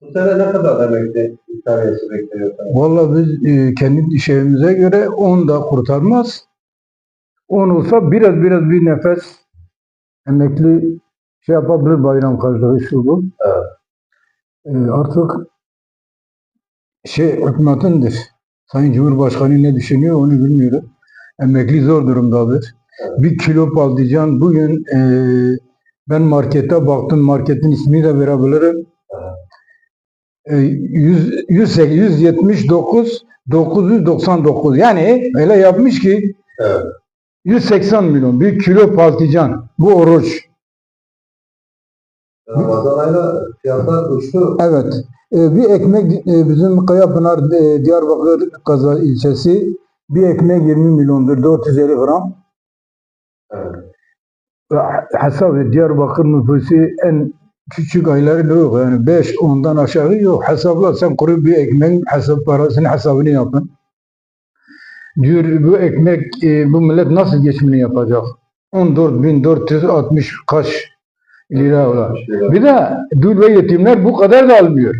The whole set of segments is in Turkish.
Bu sene ne kadar emekli ikramiyesi bekliyor? Vallahi biz e, kendi şeyimize göre 10 da kurtarmaz. 10 olsa biraz biraz bir nefes emekli şey yapabilir bayram karşılığı şu bu. Evet. E, artık şey hükümetindir. Sayın Cumhurbaşkanı ne düşünüyor onu bilmiyorum. Emekli zor durumdadır. Bir kilo patlıcan bugün e, ben markete baktım marketin ismini de verebilirim. E, 100, 108, 179 999 yani öyle yapmış ki Evet. 180 milyon bir kilo patlıcan bu oruç. Ramazan ayında fiyatlar uçtu. Evet. E, bir ekmek e, bizim Kayapınar e, Diyarbakır Kaza ilçesi bir ekmek 20 milyondur 450 gram. Evet. Ve hesap Diyarbakır nüfusu en küçük ayları yok. Yani 5 ondan aşağı yok. Hesapla sen kuru bir ekmeğin hesap parasını hesabını yapın. Diyor bu ekmek e, bu millet nasıl geçimini yapacak? 14.460 kaç lira ola. Bir de dul ve yetimler bu kadar da almıyor.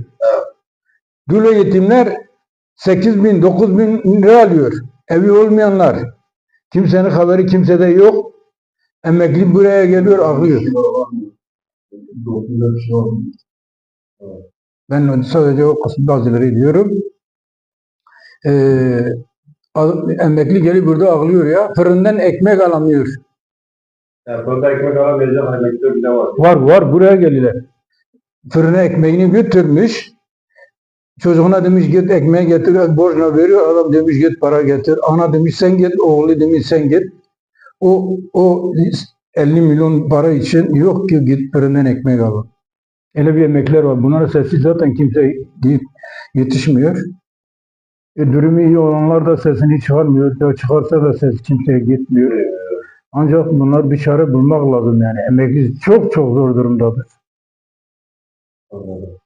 Dul ve yetimler 8 bin, 9 bin lira alıyor. Evi olmayanlar. Kimsenin haberi kimsede yok. Emekli buraya geliyor ağlıyor. Ben sadece o kısım bazıları diyorum. Ee, emekli gelip burada ağlıyor ya. Fırından ekmek alamıyor. Yani burada ekmek alamayacak emekli bile var. Var var buraya geliyorlar. Fırına ekmeğini götürmüş. Çocuğuna demiş git ekmeği getir borcuna veriyor. Adam demiş git para getir. Ana demiş sen git. Oğlu demiş sen git. O, o 50 milyon para için yok ki git fırından ekmek al. Öyle bir emekler var. Bunlara sesi zaten kimse git- yetişmiyor. E, durumu iyi olanlar da sesini çıkarmıyor. Ya çıkarsa da ses kimseye gitmiyor. Ancak bunlar bir çare bulmak lazım yani. Emekli çok çok zor durumdadır. Anladım.